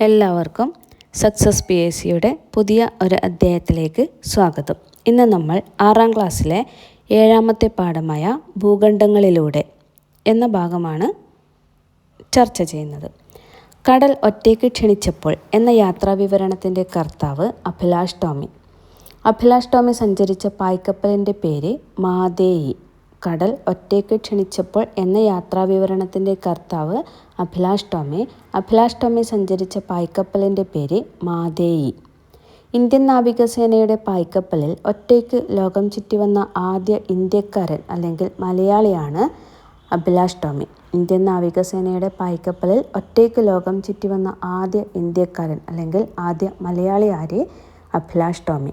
എല്ലാവർക്കും success P S സിയുടെ പുതിയ ഒരു അധ്യായത്തിലേക്ക് സ്വാഗതം. ഇന്ന് നമ്മൾ ആറാം ക്ലാസ്സിലെ ഏഴാമത്തെ പാഠമായ ഭൂഖണ്ഡങ്ങളിലൂടെ എന്ന ഭാഗമാണ് ചർച്ച ചെയ്യുന്നത്. കടൽ ഒറ്റയ്ക്ക് ക്ഷണിച്ചപ്പോൾ എന്ന യാത്രാ വിവരണത്തിന്റെ കർത്താവ് അഭിലാഷ് ടോമി. അഭിലാഷ് ടോമി സഞ്ചരിച്ച പായ്ക്കപ്പലിന്റെ പേര് മാതേയി. കടൽ ഒറ്റയ്ക്ക് ക്ഷണിച്ചപ്പോൾ എന്ന യാത്രാവിവരണത്തിന്റെ കർത്താവ് അഭിലാഷ് ടോമി അഭിലാഷ് ടോമി സഞ്ചരിച്ച പായ്ക്കപ്പലിന്റെ പേര് മാതേയി. ഇന്ത്യൻ നാവികസേനയുടെ പായ്ക്കപ്പലിൽ ഒറ്റയ്ക്ക് ലോകം ചുറ്റി വന്ന ആദ്യ ഇന്ത്യക്കാരൻ അല്ലെങ്കിൽ മലയാളിയാണ് അഭിലാഷ് ടോമി ഇന്ത്യൻ നാവികസേനയുടെ പായ്ക്കപ്പലിൽ ഒറ്റയ്ക്ക് ലോകം ചുറ്റി വന്ന ആദ്യ ഇന്ത്യക്കാരൻ അല്ലെങ്കിൽ ആദ്യ മലയാളിയാരെ അഭിലാഷ് ടോമി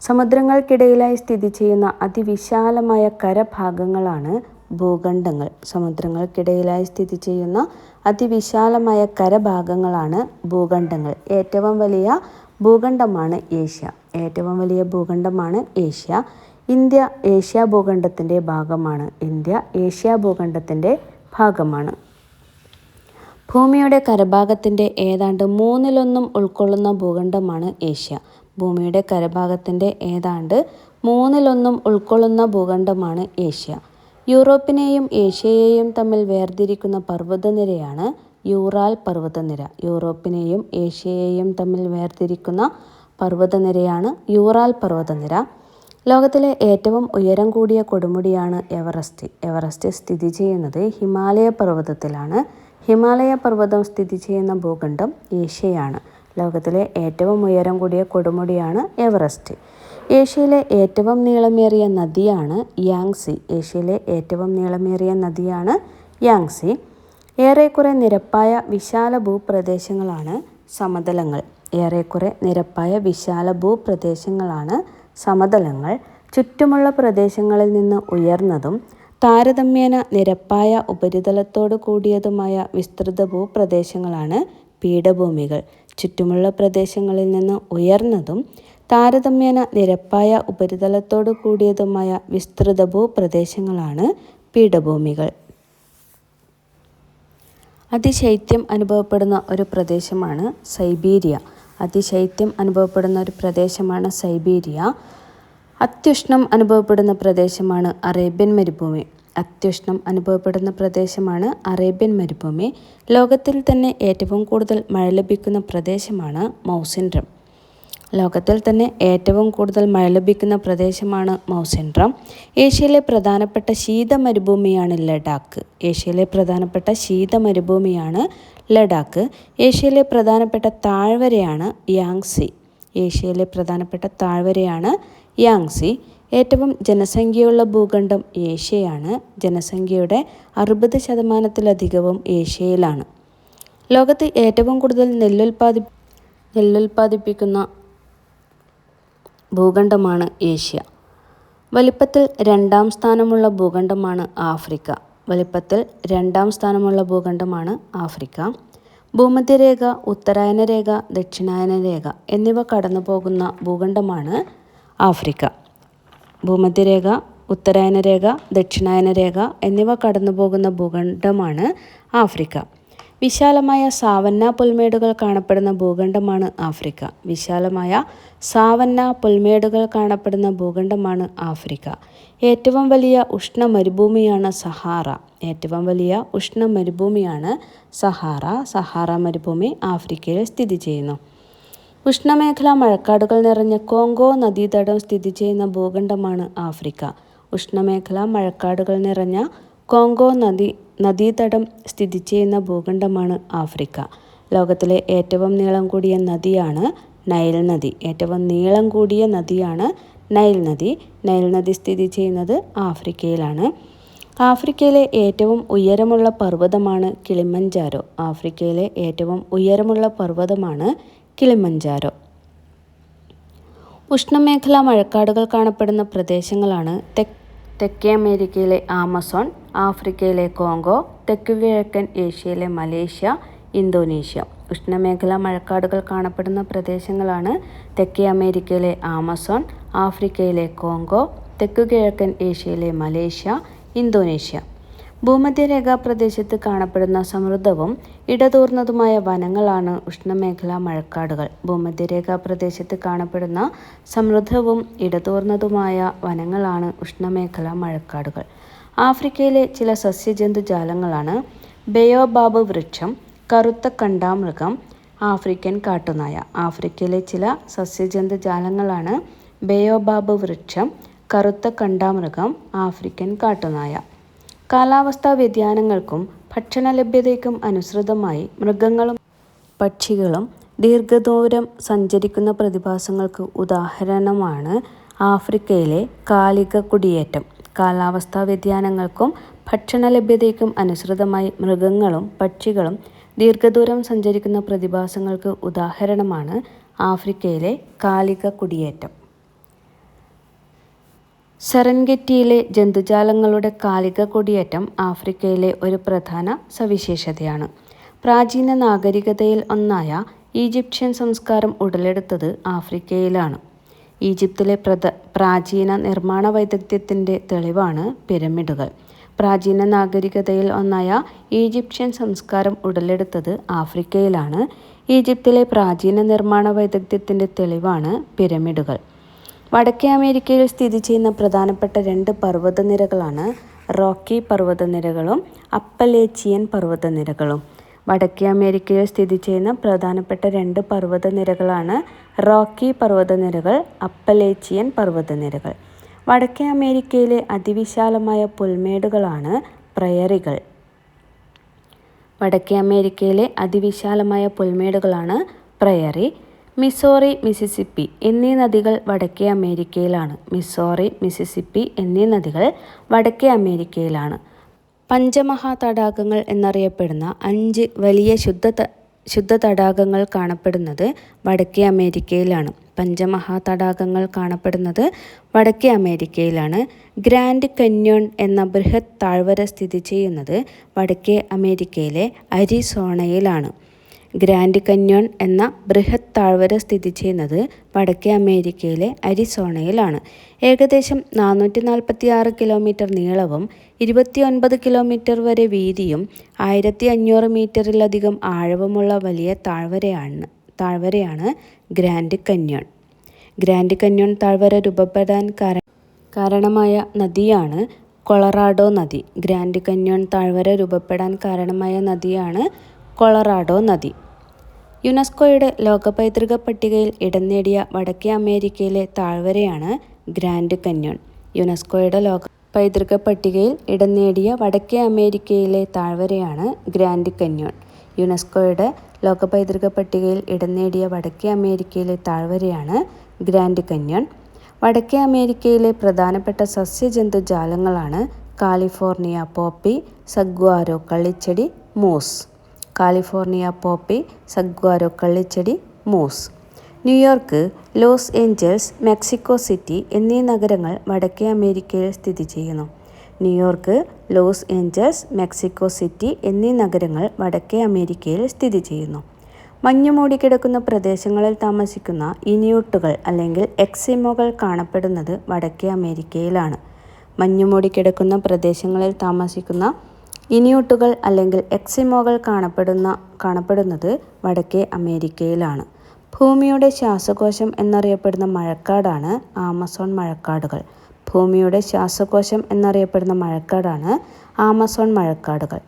സമുദ്രങ്ങൾക്കിടയിലായി സ്ഥിതി ചെയ്യുന്ന അതിവിശാലമായ കരഭാഗങ്ങളാണ് ഭൂഖണ്ഡങ്ങൾ. സമുദ്രങ്ങൾക്കിടയിലായി സ്ഥിതി ചെയ്യുന്ന അതിവിശാലമായ കരഭാഗങ്ങളാണ് ഭൂഖണ്ഡങ്ങൾ. ഏറ്റവും വലിയ ഭൂഖണ്ഡമാണ് ഏഷ്യ. ഏറ്റവും വലിയ ഭൂഖണ്ഡമാണ് ഏഷ്യ. ഇന്ത്യ ഏഷ്യ ഭൂഖണ്ഡത്തിന്റെ ഭാഗമാണ്. ഇന്ത്യ ഏഷ്യ ഭൂഖണ്ഡത്തിന്റെ ഭാഗമാണ്. ഭൂമിയുടെ കരഭാഗത്തിന്റെ ഏതാണ്ട് മൂന്നിലൊന്നും ഉൾക്കൊള്ളുന്ന ഭൂഖണ്ഡമാണ് ഏഷ്യ. ഭൂമിയുടെ കരഭാഗത്തിന്റെ ഏതാണ്ട് മൂന്നിലൊന്നും ഉൾക്കൊള്ളുന്ന ഭൂഖണ്ഡമാണ് ഏഷ്യ. യൂറോപ്പിനെയും ഏഷ്യയെയും തമ്മിൽ വേർതിരിക്കുന്ന പർവതനിരയാണ് യൂറാൽ പർവതനിര. യൂറോപ്പിനെയും ഏഷ്യയെയും തമ്മിൽ വേർതിരിക്കുന്ന പർവതനിരയാണ് യൂറാൽ പർവതനിര. ലോകത്തിലെ ഏറ്റവും ഉയരം കൂടിയ കൊടുമുടിയാണ് എവറസ്റ്റ്. എവറസ്റ്റ് സ്ഥിതി ചെയ്യുന്നത് ഹിമാലയ പർവതത്തിലാണ്. ഹിമാലയ പർവതം സ്ഥിതി ചെയ്യുന്ന ഭൂഖണ്ഡം ഏഷ്യയാണ്. ലോകത്തിലെ ഏറ്റവും ഉയരം കൂടിയ കൊടുമുടിയാണ് എവറസ്റ്റ്. ഏഷ്യയിലെ ഏറ്റവും നീളമേറിയ നദിയാണ് യാങ്സി. ഏഷ്യയിലെ ഏറ്റവും നീളമേറിയ നദിയാണ് യാങ്സി. ഏറെക്കുറെ നിരപ്പായ വിശാല ഭൂപ്രദേശങ്ങളാണ് സമതലങ്ങൾ. ഏറെക്കുറെ നിരപ്പായ വിശാല ഭൂപ്രദേശങ്ങളാണ് സമതലങ്ങൾ. ചുറ്റുമുള്ള പ്രദേശങ്ങളിൽ നിന്ന് ഉയർന്നതും താരതമ്യേന നിരപ്പായ ഉപരിതലത്തോട് കൂടിയതുമായ വിസ്തൃത ഭൂപ്രദേശങ്ങളാണ് പീഠഭൂമികൾ. ചുറ്റുമുള്ള പ്രദേശങ്ങളിൽ നിന്ന് ഉയർന്നതും താരതമ്യേന നിരപ്പായ ഉപരിതലത്തോട് കൂടിയതുമായ വിസ്തൃത ഭൂപ്രദേശങ്ങളാണ് പീഠഭൂമികൾ. അതിശൈത്യം അനുഭവപ്പെടുന്ന ഒരു പ്രദേശമാണ് സൈബീരിയ. അതിശൈത്യം അനുഭവപ്പെടുന്ന ഒരു പ്രദേശമാണ് സൈബീരിയ. അത്യുഷ്ണം അനുഭവപ്പെടുന്ന പ്രദേശമാണ് അറേബ്യൻ മരുഭൂമി. അത്യുഷ്ണം അനുഭവപ്പെടുന്ന പ്രദേശമാണ് അറേബ്യൻ മരുഭൂമി. ലോകത്തിൽ തന്നെ ഏറ്റവും കൂടുതൽ മഴ ലഭിക്കുന്ന പ്രദേശമാണ് മൗസിൻഡ്രം. ലോകത്തിൽ തന്നെ ഏറ്റവും കൂടുതൽ മഴ ലഭിക്കുന്ന പ്രദേശമാണ് മൗസിൻഡ്രം. ഏഷ്യയിലെ പ്രധാനപ്പെട്ട ശീത മരുഭൂമിയാണ് ലഡാക്ക്. ഏഷ്യയിലെ പ്രധാനപ്പെട്ട ശീത മരുഭൂമിയാണ് ലഡാക്ക്. ഏഷ്യയിലെ പ്രധാനപ്പെട്ട താഴ്വരയാണ് യാങ്സി. ഏഷ്യയിലെ പ്രധാനപ്പെട്ട താഴ്വരയാണ് യാങ്സി. ഏറ്റവും ജനസംഖ്യയുള്ള ഭൂഖണ്ഡം ഏഷ്യയാണ്. ജനസംഖ്യയുടെ അറുപത് ശതമാനത്തിലധികവും ഏഷ്യയിലാണ്. ലോകത്ത് ഏറ്റവും കൂടുതൽ നെല്ലുൽപാദി നെല്ലുൽപാദിപ്പിക്കുന്ന ഭൂഖണ്ഡമാണ് ഏഷ്യ. വലിപ്പത്തിൽ രണ്ടാം സ്ഥാനമുള്ള ഭൂഖണ്ഡമാണ് ആഫ്രിക്ക. വലിപ്പത്തിൽ രണ്ടാം സ്ഥാനമുള്ള ഭൂഖണ്ഡമാണ് ആഫ്രിക്ക. ഭൂമധ്യരേഖ ഉത്തരായന രേഖ ദക്ഷിണായന രേഖ എന്നിവ കടന്നു പോകുന്ന ഭൂഖണ്ഡമാണ് ആഫ്രിക്ക. ഭൂമധ്യരേഖ ഉത്തരായന രേഖ ദക്ഷിണായന രേഖ എന്നിവ കടന്നു പോകുന്ന ഭൂഖണ്ഡമാണ് ആഫ്രിക്ക. വിശാലമായ സാവന്ന പുൽമേടുകൾ കാണപ്പെടുന്ന ഭൂഖണ്ഡമാണ് ആഫ്രിക്ക. വിശാലമായ സാവന്ന പുൽമേടുകൾ കാണപ്പെടുന്ന ഭൂഖണ്ഡമാണ് ആഫ്രിക്ക. ഏറ്റവും വലിയ ഉഷ്ണ മരുഭൂമിയാണ് സഹാറ. ഏറ്റവും വലിയ ഉഷ്ണ മരുഭൂമിയാണ് സഹാറ. സഹാറ മരുഭൂമി ആഫ്രിക്കയിൽ സ്ഥിതി ചെയ്യുന്നു. ഉഷ്ണമേഖലാ മഴക്കാടുകൾ നിറഞ്ഞ കോങ്കോ നദീതടം സ്ഥിതി ചെയ്യുന്ന ഭൂഖണ്ഡമാണ് ആഫ്രിക്ക. ഉഷ്ണമേഖലാ മഴക്കാടുകൾ നിറഞ്ഞ കോങ്കോ നദി നദീതടം സ്ഥിതി ചെയ്യുന്ന ഭൂഖണ്ഡമാണ് ആഫ്രിക്ക. ലോകത്തിലെ ഏറ്റവും നീളം കൂടിയ നദിയാണ് നൈൽ നദി. ഏറ്റവും നീളം കൂടിയ നദിയാണ് നൈൽ നദി. നൈൽ നദി സ്ഥിതി ചെയ്യുന്നത് ആഫ്രിക്കയിലാണ്. ആഫ്രിക്കയിലെ ഏറ്റവും ഉയരമുള്ള പർവതമാണ് കിളിമഞ്ചാരോ. ആഫ്രിക്കയിലെ ഏറ്റവും ഉയരമുള്ള പർവതമാണ് കിളിമഞ്ചാരോ. ഉഷ്ണമേഖലാ മഴക്കാടുകൾ കാണപ്പെടുന്ന പ്രദേശങ്ങളാണ് തെക്ക് അമേരിക്കയിലെ ആമസോൺ ആഫ്രിക്കയിലെ കോങ്കോ തെക്കുകിഴക്കൻ ഏഷ്യയിലെ മലേഷ്യ ഇന്തോനേഷ്യ. ഉഷ്ണമേഖലാ മഴക്കാടുകൾ കാണപ്പെടുന്ന പ്രദേശങ്ങളാണ് തെക്കേ അമേരിക്കയിലെ ആമസോൺ ആഫ്രിക്കയിലെ കോങ്കോ തെക്കുകിഴക്കൻ ഏഷ്യയിലെ മലേഷ്യ ഇന്തോനേഷ്യ. ഭൂമധ്യരേഖാ പ്രദേശത്ത് കാണപ്പെടുന്ന സമൃദ്ധവും ഇടതൂർന്നതുമായ വനങ്ങളാണ് ഉഷ്ണമേഖലാ മഴക്കാടുകൾ. ഭൂമധ്യരേഖാ പ്രദേശത്ത് കാണപ്പെടുന്ന സമൃദ്ധവും ഇടതൂർന്നതുമായ വനങ്ങളാണ് ഉഷ്ണമേഖലാ മഴക്കാടുകൾ. ആഫ്രിക്കയിലെ ചില സസ്യജന്തുജാലങ്ങളാണ് ബയോബാബ് വൃക്ഷം കറുത്ത കണ്ടാമൃഗം ആഫ്രിക്കൻ കാട്ടുനായ. ആഫ്രിക്കയിലെ ചില സസ്യജന്തുജാലങ്ങളാണ് ബയോബാബ് വൃക്ഷം കറുത്ത കണ്ടാമൃഗം ആഫ്രിക്കൻ കാട്ടുനായ. കാലാവസ്ഥാ വ്യതിയാനങ്ങൾക്കും ഭക്ഷണ ലഭ്യതയ്ക്കും അനുസൃതമായി മൃഗങ്ങളും പക്ഷികളും ദീർഘദൂരം സഞ്ചരിക്കുന്ന പ്രതിഭാസങ്ങൾക്ക് ഉദാഹരണമാണ് ആഫ്രിക്കയിലെ കാലിക കുടിയേറ്റം. കാലാവസ്ഥാ വ്യതിയാനങ്ങൾക്കും ഭക്ഷണ ലഭ്യതയ്ക്കും അനുസൃതമായി മൃഗങ്ങളും പക്ഷികളും ദീർഘദൂരം സഞ്ചരിക്കുന്ന പ്രതിഭാസങ്ങൾക്ക് ഉദാഹരണമാണ് ആഫ്രിക്കയിലെ കാലിക കുടിയേറ്റം. സെറൻഗെറ്റിയിലെ ജന്തുജാലങ്ങളുടെ കാലിക കൊടിയേറ്റം ആഫ്രിക്കയിലെ ഒരു പ്രധാന സവിശേഷതയാണ്. പ്രാചീന നാഗരികതയിൽ ഒന്നായ ഈജിപ്ഷ്യൻ സംസ്കാരം ഉടലെടുത്തത് ആഫ്രിക്കയിലാണ്. ഈജിപ്തിലെ പ്രധ പ്രാചീന നിർമ്മാണ വൈദഗ്ധ്യത്തിന്റെ തെളിവാണ് പിരമിഡുകൾ. പ്രാചീന നാഗരികതയിൽ ഒന്നായ ഈജിപ്ഷ്യൻ സംസ്കാരം ഉടലെടുത്തത് ആഫ്രിക്കയിലാണ്. ഈജിപ്തിലെ പ്രാചീന നിർമ്മാണ വൈദഗ്ധ്യത്തിന്റെ തെളിവാണ് പിരമിഡുകൾ. വടക്കേ അമേരിക്കയിൽ സ്ഥിതി ചെയ്യുന്ന പ്രധാനപ്പെട്ട രണ്ട് പർവതനിരകളാണ് റോക്കി പർവതനിരകളും അപ്പലേച്ചിയൻ പർവതനിരകളും. വടക്കേ അമേരിക്കയിൽ സ്ഥിതി ചെയ്യുന്ന പ്രധാനപ്പെട്ട രണ്ട് പർവതനിരകളാണ് റോക്കി പർവതനിരകൾ അപ്പലേച്ചിയൻ പർവതനിരകൾ. വടക്കേ അമേരിക്കയിലെ അതിവിശാലമായ പുൽമേടുകളാണ് പ്രയറികൾ. വടക്കേ അമേരിക്കയിലെ അതിവിശാലമായ പുൽമേടുകളാണ് പ്രയറി. മിസോറി മിസിസിപ്പി എന്നീ നദികൾ വടക്കേ അമേരിക്കയിലാണ്. മിസോറി മിസിസിപ്പി എന്നീ നദികൾ വടക്കേ അമേരിക്കയിലാണ്. പഞ്ചമഹാ തടാകങ്ങൾ എന്നറിയപ്പെടുന്ന അഞ്ച് വലിയ ശുദ്ധ ശുദ്ധ തടാകങ്ങൾ കാണപ്പെടുന്നത് വടക്കേ അമേരിക്കയിലാണ്. പഞ്ചമഹാ തടാകങ്ങൾ കാണപ്പെടുന്നത് വടക്കേ അമേരിക്കയിലാണ്. ഗ്രാൻഡ് കന്യോൺ എന്ന ബൃഹത് താഴ്വര സ്ഥിതി ചെയ്യുന്നത് വടക്കേ അമേരിക്കയിലെ അരിസോണയിലാണ്. ഗ്രാൻഡ് കന്യോൺ എന്ന ബൃഹത് താഴ്വര സ്ഥിതി ചെയ്യുന്നത് വടക്കേ അമേരിക്കയിലെ അരിസോണയിലാണ്. ഏകദേശം നാനൂറ്റി നാൽപ്പത്തി ആറ് കിലോമീറ്റർ നീളവും ഇരുപത്തിയൊൻപത് കിലോമീറ്റർ വരെ വീതിയും ആയിരത്തി അഞ്ഞൂറ് മീറ്ററിലധികം ആഴവുമുള്ള വലിയ താഴ്വരയാണ് താഴ്വരയാണ് ഗ്രാൻഡ് കന്യോൺ. ഗ്രാൻഡ് കന്യോൺ താഴ്വര രൂപപ്പെടാൻ കാരണമായ നദിയാണ് കൊളറാഡോ നദി. ഗ്രാൻഡ് കന്യോൺ താഴ്വര രൂപപ്പെടാൻ കാരണമായ നദിയാണ് കൊളറാഡോ നദി. യുനെസ്കോയുടെ ലോക പൈതൃക പട്ടികയിൽ ഇടം നേടിയ വടക്കേ അമേരിക്കയിലെ താഴ്വരയാണ് ഗ്രാൻഡ് കന്യോൺ. യുനെസ്കോയുടെ ലോക പൈതൃക പട്ടികയിൽ ഇടം നേടിയ വടക്കേ അമേരിക്കയിലെ താഴ്വരയാണ് ഗ്രാൻഡ് കന്യോൺ. യുനെസ്കോയുടെ ലോക പൈതൃക പട്ടികയിൽ ഇടം നേടിയ വടക്കേ അമേരിക്കയിലെ താഴ്വരയാണ് ഗ്രാൻഡ് കന്യോൺ. വടക്കേ അമേരിക്കയിലെ പ്രധാനപ്പെട്ട സസ്യജന്തുജാലങ്ങളാണ് കാലിഫോർണിയ പോപ്പി സഗ്വാരോ കള്ളിച്ചെടി moose. California poppy saguaro കള്ളിച്ചെടി moose. New York Los Angeles Mexico City എന്നീ നഗരങ്ങൾ വടക്കേ അമേരിക്കയിൽ സ്ഥിതി ചെയ്യുന്നു. New York Los Angeles Mexico City എന്നീ നഗരങ്ങൾ വടക്കേ അമേരിക്കയിൽ സ്ഥിതി ചെയ്യുന്നു. മഞ്ഞുമൂടി കിടക്കുന്ന പ്രദേശങ്ങളിൽ താമസിക്കുന്ന ഇനിയൂട്ടുകൾ അല്ലെങ്കിൽ എക്സിമോകൾ കാണപ്പെടുന്നത് വടക്കേ അമേരിക്കയിലാണ്. മഞ്ഞുമൂടി കിടക്കുന്ന പ്രദേശങ്ങളിൽ താമസിക്കുന്ന ഇനിയൂട്ടുകൾ അല്ലെങ്കിൽ എക്സിമോകൾ കാണപ്പെടുന്ന കാണപ്പെടുന്നത് വടക്കേ അമേരിക്കയിലാണ്. ഭൂമിയുടെ ശ്വാസകോശം എന്നറിയപ്പെടുന്ന മഴക്കാടാണ് ആമസോൺ മഴക്കാടുകൾ. ഭൂമിയുടെ ശ്വാസകോശം എന്നറിയപ്പെടുന്ന മഴക്കാടാണ് ആമസോൺ മഴക്കാടുകൾ.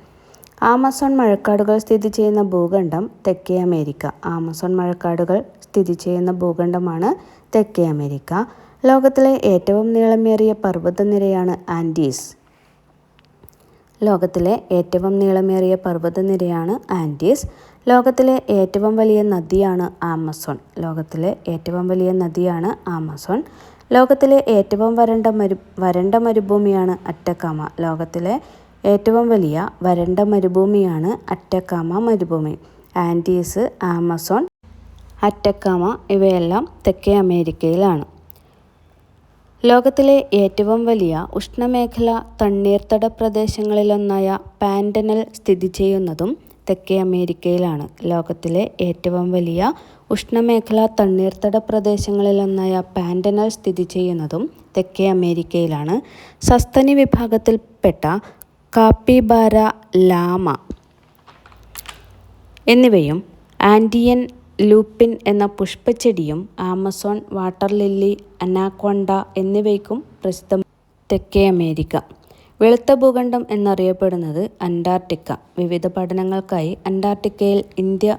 ആമസോൺ മഴക്കാടുകൾ സ്ഥിതി ചെയ്യുന്ന ഭൂഖണ്ഡം തെക്കേ അമേരിക്ക. ആമസോൺ മഴക്കാടുകൾ സ്ഥിതി ചെയ്യുന്ന ഭൂഖണ്ഡമാണ് തെക്കേ അമേരിക്ക. ലോകത്തിലെ ഏറ്റവും നീളമേറിയ പർവതനിരയാണ് ആൻഡീസ്. ലോകത്തിലെ ഏറ്റവും നീളമേറിയ പർവതനിരയാണ് ആൻഡീസ്. ലോകത്തിലെ ഏറ്റവും വലിയ നദിയാണ് ആമസോൺ. ലോകത്തിലെ ഏറ്റവും വലിയ നദിയാണ് ആമസോൺ. ലോകത്തിലെ ഏറ്റവും വരണ്ട മരു വരണ്ട മരുഭൂമിയാണ് അറ്റക്കാമ ലോകത്തിലെ ഏറ്റവും വലിയ വരണ്ട മരുഭൂമിയാണ് അറ്റക്കാമ മരുഭൂമി. ആൻഡീസ് ആമസോൺ അറ്റക്കാമ ഇവയെല്ലാം തെക്കേ അമേരിക്കയിലാണ്. ലോകത്തിലെ ഏറ്റവും വലിയ ഉഷ്ണമേഖല തണ്ണീർത്തട പ്രദേശങ്ങളിലൊന്നായ പാൻഡനൽ സ്ഥിതി ചെയ്യുന്നതും തെക്കേ അമേരിക്കയിലാണ്. ലോകത്തിലെ ഏറ്റവും വലിയ ഉഷ്ണമേഖല തണ്ണീർത്തട പ്രദേശങ്ങളിലൊന്നായ പാൻഡനൽ സ്ഥിതി ചെയ്യുന്നതും തെക്കേ അമേരിക്കയിലാണ്. സസ്തനി വിഭാഗത്തിൽപ്പെട്ട കാപ്പിബാര ലാമ എന്നിവയും ആൻഡിയൻ ലൂപ്പിൻ എന്ന പുഷ്പച്ചെടിയും ആമസോൺ വാട്ടർ ലില്ലി അനാക്വണ്ട എന്നിവയ്ക്കും പ്രസിദ്ധം. തെക്കേ അമേരിക്ക. വെളുത്ത ഭൂഖണ്ഡം എന്നറിയപ്പെടുന്നത് അന്റാർട്ടിക്ക. വിവിധ പഠനങ്ങൾക്കായി അന്റാർട്ടിക്കയിൽ ഇന്ത്യ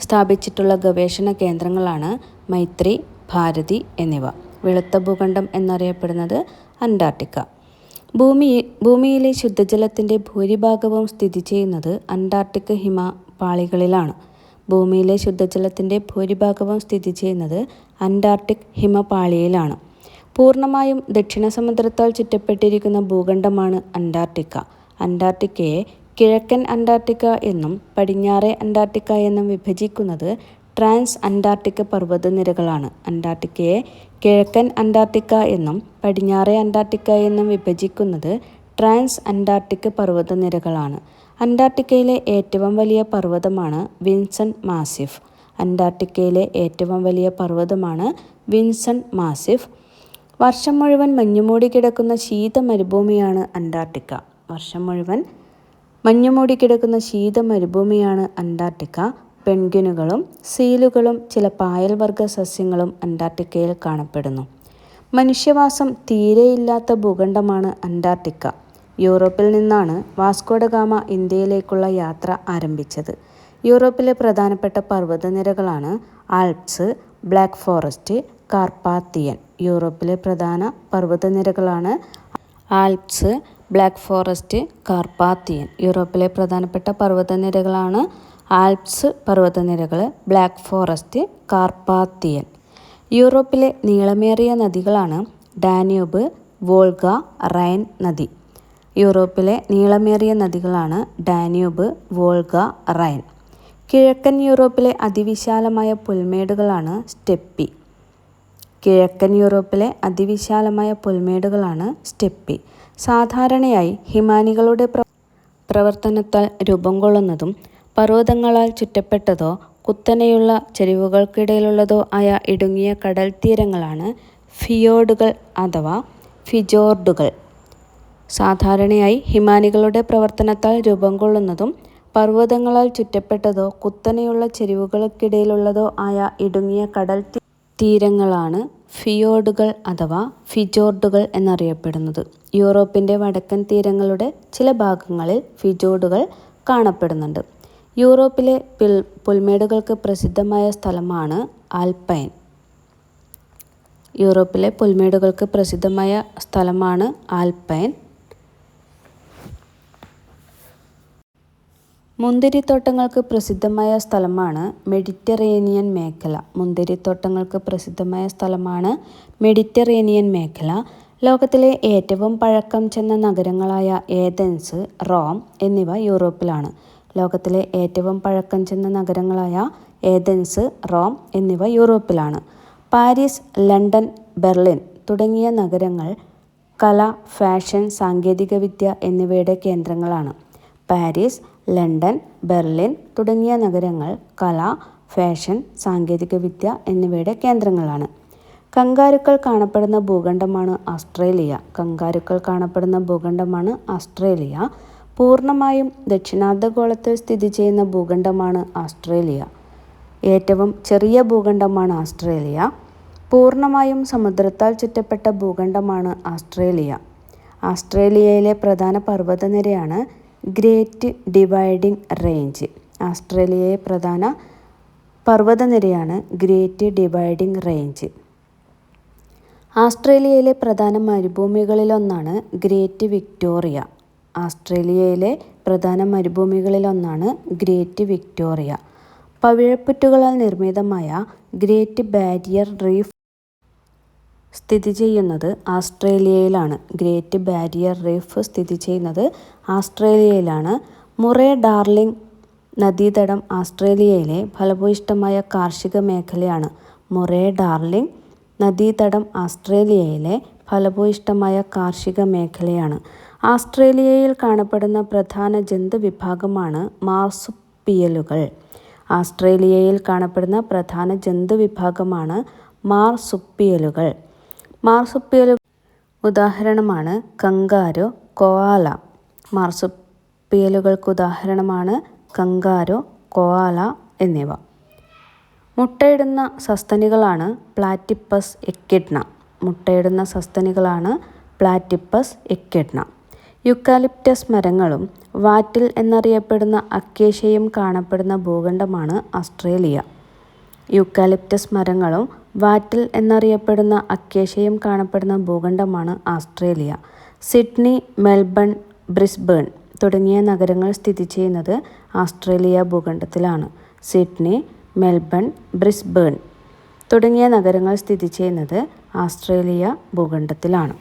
സ്ഥാപിച്ചിട്ടുള്ള ഗവേഷണ കേന്ദ്രങ്ങളാണ് മൈത്രി ഭാരതി എന്നിവ. വെളുത്ത ഭൂഖണ്ഡം എന്നറിയപ്പെടുന്നത് അന്റാർട്ടിക്ക. ഭൂമി ഭൂമിയിലെ ശുദ്ധജലത്തിന്റെ ഭൂരിഭാഗവും സ്ഥിതി ചെയ്യുന്നത് അന്റാർട്ടിക് ഹിമപാളികളിലാണ്. ഭൂമിയിലെ ശുദ്ധജലത്തിന്റെ ഭൂരിഭാഗവും സ്ഥിതി ചെയ്യുന്നത് അന്റാർട്ടിക് ഹിമപാളിയിലാണ്. പൂർണമായും ദക്ഷിണ സമുദ്രത്താൽ ചുറ്റപ്പെട്ടിരിക്കുന്ന ഭൂഖണ്ഡമാണ് അന്റാർട്ടിക്ക. അന്റാർട്ടിക്കയെ കിഴക്കൻ അന്റാർട്ടിക്ക എന്നും പടിഞ്ഞാറെ അന്റാർട്ടിക്ക എന്നും വിഭജിക്കുന്നത് ട്രാൻസ് അന്റാർട്ടിക് പർവതനിരകളാണ്. അന്റാർട്ടിക്കയെ കിഴക്കൻ അന്റാർട്ടിക്ക എന്നും പടിഞ്ഞാറെ അന്റാർട്ടിക്ക എന്നും വിഭജിക്കുന്നത് ട്രാൻസ് അന്റാർട്ടിക് പർവതനിരകളാണ്. അന്റാർട്ടിക്കയിലെ ഏറ്റവും വലിയ പർവതമാണ് വിൻസൺ മാസിഫ്. അന്റാർട്ടിക്കയിലെ ഏറ്റവും വലിയ പർവതമാണ് വിൻസൺ മാസിഫ്. വർഷം മുഴുവൻ മഞ്ഞുമൂടി കിടക്കുന്ന ശീത മരുഭൂമിയാണ് അന്റാർട്ടിക്ക. വർഷം മുഴുവൻ മഞ്ഞുമൂടി കിടക്കുന്ന ശീത മരുഭൂമിയാണ് അന്റാർട്ടിക്ക. പെൻഗ്വിനുകളും സീലുകളും ചില പായൽവർഗ സസ്യങ്ങളും അന്റാർട്ടിക്കയിൽ കാണപ്പെടുന്നു. മനുഷ്യവാസം തീരെയില്ലാത്ത ഭൂഖണ്ഡമാണ് അന്റാർട്ടിക്ക. യൂറോപ്പിൽ നിന്നാണ് വാസ്കോഡഗാമ ഇന്ത്യയിലേക്കുള്ള യാത്ര ആരംഭിച്ചത്. യൂറോപ്പിലെ പ്രധാനപ്പെട്ട പർവതനിരകളാണ് ആൽപ്സ് ബ്ലാക്ക് ഫോറസ്റ്റ് കാർപ്പാത്തിയൻ. യൂറോപ്പിലെ പ്രധാന പർവതനിരകളാണ് ആൽപ്സ് ബ്ലാക്ക് ഫോറസ്റ്റ് കാർപ്പാത്തിയൻ. യൂറോപ്പിലെ പ്രധാനപ്പെട്ട പർവതനിരകളാണ് ആൽപ്സ് പർവതനിരകൾ ബ്ലാക്ക് ഫോറസ്റ്റ് കാർപ്പാത്തിയൻ. യൂറോപ്പിലെ നീളമേറിയ നദികളാണ് ഡാന്യൂബ് വോൾഗ റൈൻ നദി. യൂറോപ്പിലെ നീളമേറിയ നദികളാണ് ഡാന്യൂബ് വോൾഗ റൈൻ. കിഴക്കൻ യൂറോപ്പിലെ അതിവിശാലമായ പുൽമേടുകളാണ് സ്റ്റെപ്പി. കിഴക്കൻ യൂറോപ്പിലെ അതിവിശാലമായ പുൽമേടുകളാണ് സ്റ്റെപ്പി. സാധാരണയായി ഹിമാനികളുടെ പ്രവർത്തനത്താൽ രൂപം കൊള്ളുന്നതും പർവതങ്ങളാൽ ചുറ്റപ്പെട്ടതോ കുത്തനെയുള്ള ചരിവുകൾക്കിടയിലുള്ളതോ ആയ ഇടുങ്ങിയ കടൽ തീരങ്ങളാണ് ഫിയോർഡുകൾ അഥവാ ഫിജോർഡുകൾ. സാധാരണയായി ഹിമാനികളുടെ പ്രവർത്തനത്താൽ രൂപം കൊള്ളുന്നതും പർവതങ്ങളാൽ ചുറ്റപ്പെട്ടതോ കുത്തനെയുള്ള ചെരിവുകൾക്കിടയിലുള്ളതോ ആയ ഇടുങ്ങിയ കടൽ തീരങ്ങളാണ് ഫിയോർഡുകൾ അഥവാ ഫിജോർഡുകൾ എന്നറിയപ്പെടുന്നത്. യൂറോപ്പിന്റെ വടക്കൻ തീരങ്ങളുടെ ചില ഭാഗങ്ങളിൽ ഫിജോർഡുകൾ കാണപ്പെടുന്നുണ്ട്. യൂറോപ്പിലെ പിൽ പുൽമേടുകൾക്ക് പ്രസിദ്ധമായ സ്ഥലമാണ് ആൽപൈൻ. യൂറോപ്പിലെ പുൽമേടുകൾക്ക് പ്രസിദ്ധമായ സ്ഥലമാണ് ആൽപൈൻ. മുന്തിരിത്തോട്ടങ്ങൾക്ക് പ്രസിദ്ധമായ സ്ഥലമാണ് മെഡിറ്ററേനിയൻ മേഖല. മുന്തിരിത്തോട്ടങ്ങൾക്ക് പ്രസിദ്ധമായ സ്ഥലമാണ് മെഡിറ്ററേനിയൻ മേഖല. ലോകത്തിലെ ഏറ്റവും പഴക്കം ചെന്ന നഗരങ്ങളായ ഏതൻസ് റോം എന്നിവ യൂറോപ്പിലാണ്. ലോകത്തിലെ ഏറ്റവും പഴക്കം ചെന്ന നഗരങ്ങളായ ഏതൻസ് റോം എന്നിവ യൂറോപ്പിലാണ്. പാരീസ് ലണ്ടൻ ബെർലിൻ തുടങ്ങിയ നഗരങ്ങൾ കല ഫാഷൻ സാങ്കേതികവിദ്യ എന്നിവയുടെ കേന്ദ്രങ്ങളാണ്. പാരീസ് ലണ്ടൻ ബെർലിൻ തുടങ്ങിയ നഗരങ്ങൾ കല ഫാഷൻ സാങ്കേതികവിദ്യ എന്നിവയുടെ കേന്ദ്രങ്ങളാണ്. കങ്കാരുക്കൾ കാണപ്പെടുന്ന ഭൂഖണ്ഡമാണ് ആസ്ട്രേലിയ. കങ്കാരുക്കൾ കാണപ്പെടുന്ന ഭൂഖണ്ഡമാണ് ആസ്ട്രേലിയ. പൂർണമായും ദക്ഷിണാർദ്ധഗോളത്തിൽ സ്ഥിതി ചെയ്യുന്ന ഭൂഖണ്ഡമാണ് ആസ്ട്രേലിയ. ഏറ്റവും ചെറിയ ഭൂഖണ്ഡമാണ് ആസ്ട്രേലിയ. പൂർണമായും സമുദ്രത്താൽ ചുറ്റപ്പെട്ട ഭൂഖണ്ഡമാണ് ആസ്ട്രേലിയ. ആസ്ട്രേലിയയിലെ പ്രധാന പർവതനിരയാണ് ഗ്രേറ്റ് ഡിവൈഡിംഗ് റേഞ്ച്. ആസ്ട്രേലിയയെ പ്രധാന പർവതനിരയാണ് ഗ്രേറ്റ് ഡിവൈഡിംഗ് റേഞ്ച്. ആസ്ട്രേലിയയിലെ പ്രധാന മരുഭൂമികളിലൊന്നാണ് ഗ്രേറ്റ് വിക്ടോറിയ. ആസ്ട്രേലിയയിലെ പ്രധാന മരുഭൂമികളിലൊന്നാണ് ഗ്രേറ്റ് വിക്ടോറിയ. പവിഴപ്പുറ്റുകളാൽ നിർമ്മിതമായ ഗ്രേറ്റ് ബാരിയർ റീഫ് സ്ഥിതി ചെയ്യുന്നത് ആസ്ട്രേലിയയിലാണ്. ഗ്രേറ്റ് ബാരിയർ റീഫ് സ്ഥിതി ചെയ്യുന്നത് ആസ്ട്രേലിയയിലാണ്. മുറേ ഡാർലിംഗ് നദീതടം ആസ്ട്രേലിയയിലെ ഫലഭൂയിഷ്ടമായ കാർഷിക മേഖലയാണ്. മുറേ ഡാർലിംഗ് നദീതടം ആസ്ട്രേലിയയിലെ ഫലഭൂയിഷ്ടമായ കാർഷിക മേഖലയാണ്. ആസ്ട്രേലിയയിൽ കാണപ്പെടുന്ന പ്രധാന ജന്തു വിഭാഗമാണ് മാർസുപ്പിയലുകൾ. ആസ്ട്രേലിയയിൽ കാണപ്പെടുന്ന പ്രധാന ജന്തു വിഭാഗമാണ് മാർസുപ്പിയലുകൾ. മാർസുപ്പിയലു ഉദാഹരണമാണ് കങ്കാരു കോവാല മാർസുപ്പിയലുകൾക്ക് ഉദാഹരണമാണ് കങ്കാരോ കോആല എന്നിവ. മുട്ടയിടുന്ന സസ്തനികളാണ് പ്ലാറ്റിപ്പസ് എക്കിഡ്ന. മുട്ടയിടുന്ന സസ്തനികളാണ് പ്ലാറ്റിപ്പസ് എക്കിഡ്ന. യുക്കാലിപ്റ്റസ് മരങ്ങളും വാറ്റിൽ എന്നറിയപ്പെടുന്ന അക്കേഷ്യയും കാണപ്പെടുന്ന ഭൂഖണ്ഡമാണ് ആസ്ട്രേലിയ. യൂക്കാലിപ്റ്റസ് മരങ്ങളും വാറ്റിൽ എന്നറിയപ്പെടുന്ന അക്കേഷ്യയും കാണപ്പെടുന്ന ഭൂഖണ്ഡമാണ് ആസ്ട്രേലിയ. സിഡ്നി മെൽബൺ ബ്രിസ്ബേൺ തുടങ്ങിയ നഗരങ്ങൾ സ്ഥിതി ചെയ്യുന്നത് ആസ്ട്രേലിയ ഭൂഖണ്ഡത്തിലാണ്. സിഡ്നി മെൽബൺ ബ്രിസ്ബേൺ തുടങ്ങിയ നഗരങ്ങൾ സ്ഥിതി ചെയ്യുന്നത് Australia ഭൂഖണ്ഡത്തിലാണ്.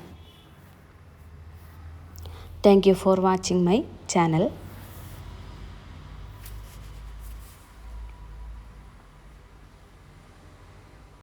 Thank you for watching my channel